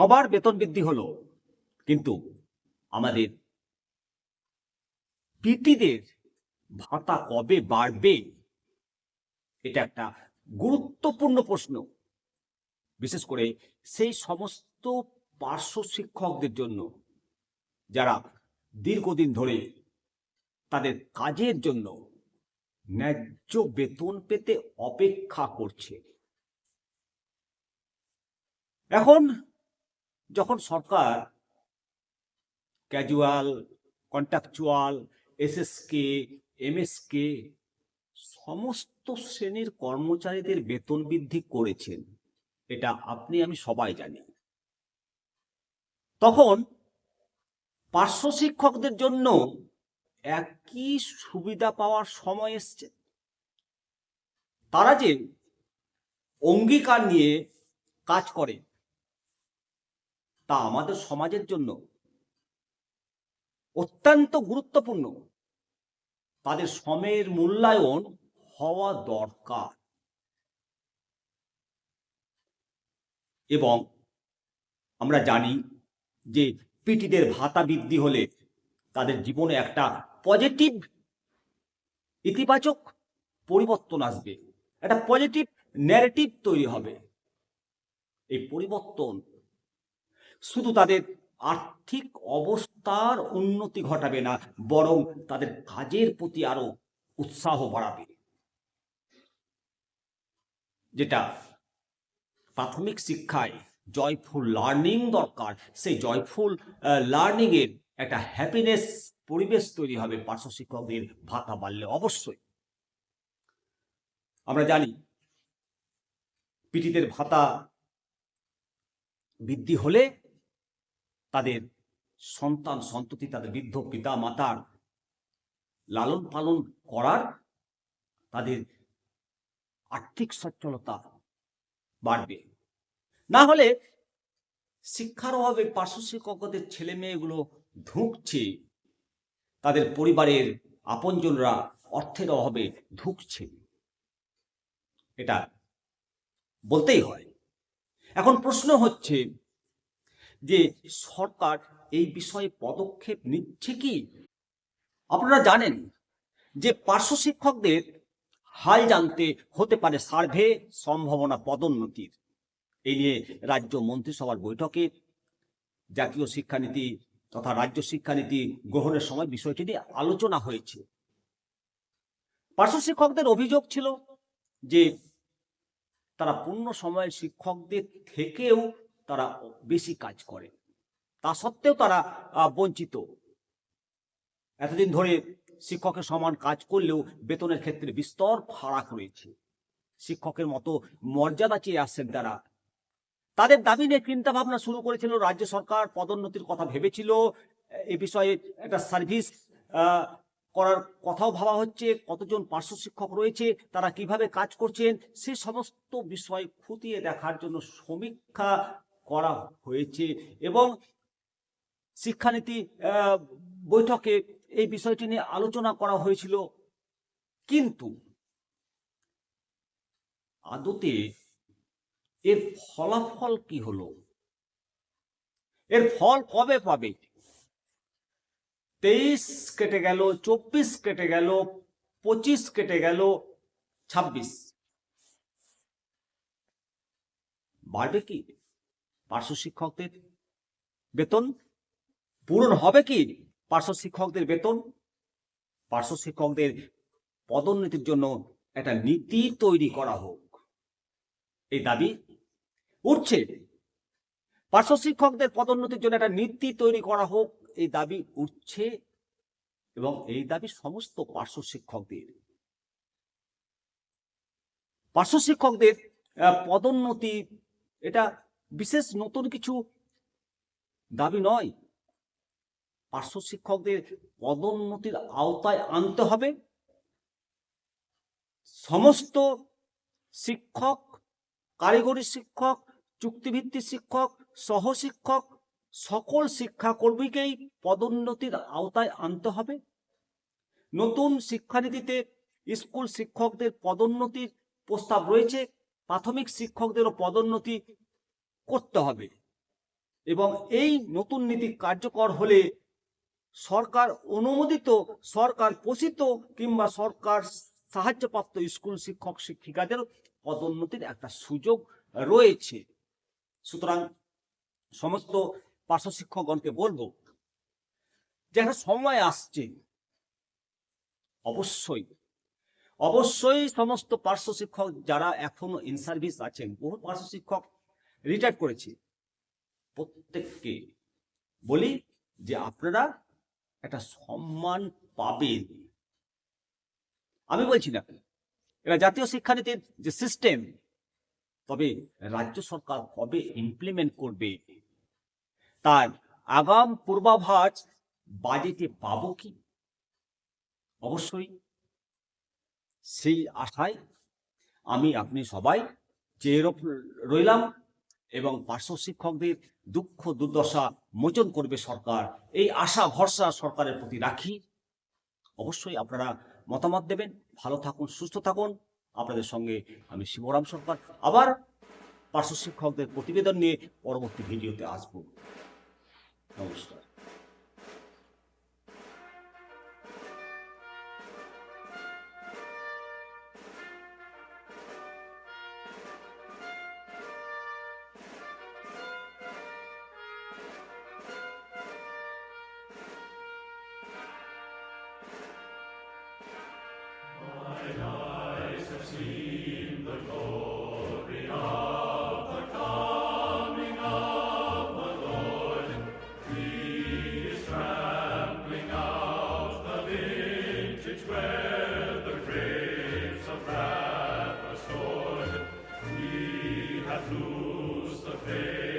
সবার বেতন বৃদ্ধি হলো। কিন্তু আমাদের পিটিদের ভাতা কবে বাড়বে, এটা একটা গুরুত্বপূর্ণ প্রশ্ন। বিশেষ করে সেই সমস্ত পার্শ্ব শিক্ষকদের জন্য যারা দীর্ঘদিন ধরে তাদের কাজের জন্য ন্যায্য বেতন পেতে অপেক্ষা করছে। এখন যখন সরকার ক্যাজুয়াল কন্ট্রাকচুয়াল এসএসকে এমএসকে সমস্ত শ্রেণির কর্মচারীদের বেতন বৃদ্ধি করেছেন, এটা আপনি, আমি সবাই জানি। তখন পার্শ্ব শিক্ষকদের জন্য একই সুবিধা পাওয়ার সময় এসছে। তারা যে অঙ্গীকার নিয়ে কাজ করে তা আমাদের সমাজের জন্য অত্যন্ত গুরুত্বপূর্ণ। তাদের সময়ের মূল্যায়ন হওয়া দরকার। এবং আমরা জানি যে পিটিদের ভাতা বৃদ্ধি হলে তাদের জীবনে একটা পজিটিভ ইতিবাচক পরিবর্তন আসবে। একটা পজিটিভ ন্যারেটিভ তৈরি হবে। এই পরিবর্তন শুধু তাদের আর্থিক অবস্থার উন্নতি ঘটাবে না, বরং তাদের কাজের প্রতি আরও উৎসাহ বাড়াবে। যেটা প্রাথমিক শিক্ষায় জয়ফুল লার্নিং দরকার, সেই জয়ফুল লার্নিং এর একটা হ্যাপিনেস পরিবেশ তৈরি হবে পার্শ্ব শিক্ষকদের ভাতা বাড়লে অবশ্যই। আমরা জানি পিটিদের ভাতা বৃদ্ধি হলে তাদের সন্তান, সন্ততি, তাদের বৃদ্ধ পিতা, মাতার লালন পালন করার তাদের আর্থিক সচ্ছলতা বাড়বে। না হলে শিক্ষার অভাবে পার্শ্ব শিক্ষকদের ছেলে মেয়েগুলো ধুঁকছে, তাদের পরিবারের আপনজনরা অর্থের অভাবে ধুঁকছে। এটা বলতেই হয়। এখন প্রশ্ন হচ্ছে যে সরকার এই বিষয়ে পদক্ষেপ নিচ্ছে কি? আপনারা জানেন যে পার্শ্ব শিক্ষকদের হাল জানতে হতে পারে সার্ভে সম্ভাবনা পদোন্নতির। এই নিয়ে রাজ্য মন্ত্রিসভার বৈঠকে জাতীয় শিক্ষানীতি তথা রাজ্য শিক্ষানীতি গ্রহণের সময় বিষয়টি নিয়ে আলোচনা হয়েছে। পার্শ্ব শিক্ষকদের অভিযোগ ছিল যে তারা পূর্ণ সময়ের শিক্ষকদের থেকেও তারা বেশি কাজ করে। তা সত্ত্বেও তারা বঞ্চিত। এতদিন ধরে শিক্ষকের সমান কাজ করলেও বেতনের ক্ষেত্রে বিস্তর ফারাক রয়েছে। শিক্ষকের মতো মর্যাদা চেয়ে আসছেন তারা। তাদের দাবি নিয়ে চিন্তা ভাবনা শুরু করেছিল রাজ্য সরকার। পদোন্নতির কথা ভেবেছিল। এ বিষয়ে একটা সার্ভিস করার কথাও ভাবা হচ্ছে। কতজন পার্শ্ব শিক্ষক রয়েছে, তারা কীভাবে কাজ করছেন, সে সমস্ত বিষয় খতিয়ে দেখার জন্য সমীক্ষা করা হয়েছে এবং শিক্ষানীতি বৈঠকে এই বিষয়টি নিয়ে আলোচনা করা হয়েছিল। কিন্তু আদতে এর ফলাফল কি হলো? এর ফল কবে পাবে? তেইশ কেটে গেল, চব্বিশ কেটে গেল, পঁচিশ কেটে গেল, ছাব্বিশ। বাড়বে কি? পার্শ্ব শিক্ষকদের বেতন? পূরণ হবে কি পার্শ্ব শিক্ষকদের বেতন? পার্শ্ব শিক্ষকদের পদোন্নতির জন্য একটা নীতি তৈরি করা হোক। এই দাবি উঠছে। পার্শ্ব শিক্ষকদের পদোন্নতির জন্য একটা নীতি তৈরি করা হোক, এই দাবি উঠছে এবং এই দাবি সমস্ত পার্শ্ব শিক্ষকদের। পার্শ্ব শিক্ষকদের পদোন্নতি, এটা বিশেষ নতুন কিছু দাবি নয়। পার্শ্ব শিক্ষকদের পদোন্নতির আওতায় আনতে হবে। সমস্ত শিক্ষক, কারিগরি শিক্ষক, চুক্তিভিত্তিক শিক্ষক, সহশিক্ষক, সকল শিক্ষাকর্মীকেই পদোন্নতির আওতায় আনতে হবে। নতুন শিক্ষানীতিতে স্কুল শিক্ষকদের পদোন্নতির প্রস্তাব রয়েছে। প্রাথমিক শিক্ষকদেরও পদোন্নতি করতে হবে। এবং এই নতুন নীতি কার্যকর হলে সরকার অনুমোদিত, সরকার পোষিত কিংবা সরকার সাহায্যপ্রাপ্ত স্কুল শিক্ষক শিক্ষিকাদের পদোন্নতির একটা সুযোগ রয়েছে। সুতরাং সমস্ত পার্শ্ব শিক্ষকগণকে বলব, যে একটা সময় আসছে। অবশ্যই অবশ্যই সমস্ত পার্শ্ব শিক্ষক যারা এখনও ইন সার্ভিস আছেন, বহু পার্শ্ব শিক্ষক রিটায়ার করেছি। প্রত্যেককে বলি যে আপনারা একটা সম্মান পাবেন। আমি বলছি না, এটা জাতীয় শিক্ষানীতির যে সিস্টেম তবে রাজ্য সরকার কবে ইমপ্লিমেন্ট করবে, তার আগাম পূর্বাভাস বাজেটে পাবো কি? অবশ্যই। সেই আশায় আমি আপনি সবাই র- রইলাম এবং পার্শ্ব শিক্ষকদের দুঃখ দুর্দশা মোচন করবে সরকার। এই আশা, ভরসা সরকারের প্রতি রাখি। অবশ্যই আপনারা মতামত দেবেন। ভালো থাকুন, সুস্থ থাকুন। আপনাদের সঙ্গে আমি শিবরাম সরকার। আবার পার্শ্ব শিক্ষকদের প্রতিবেদন নিয়ে পরবর্তী ভিডিওতে আসব। নমস্কার। Have loosed the faith.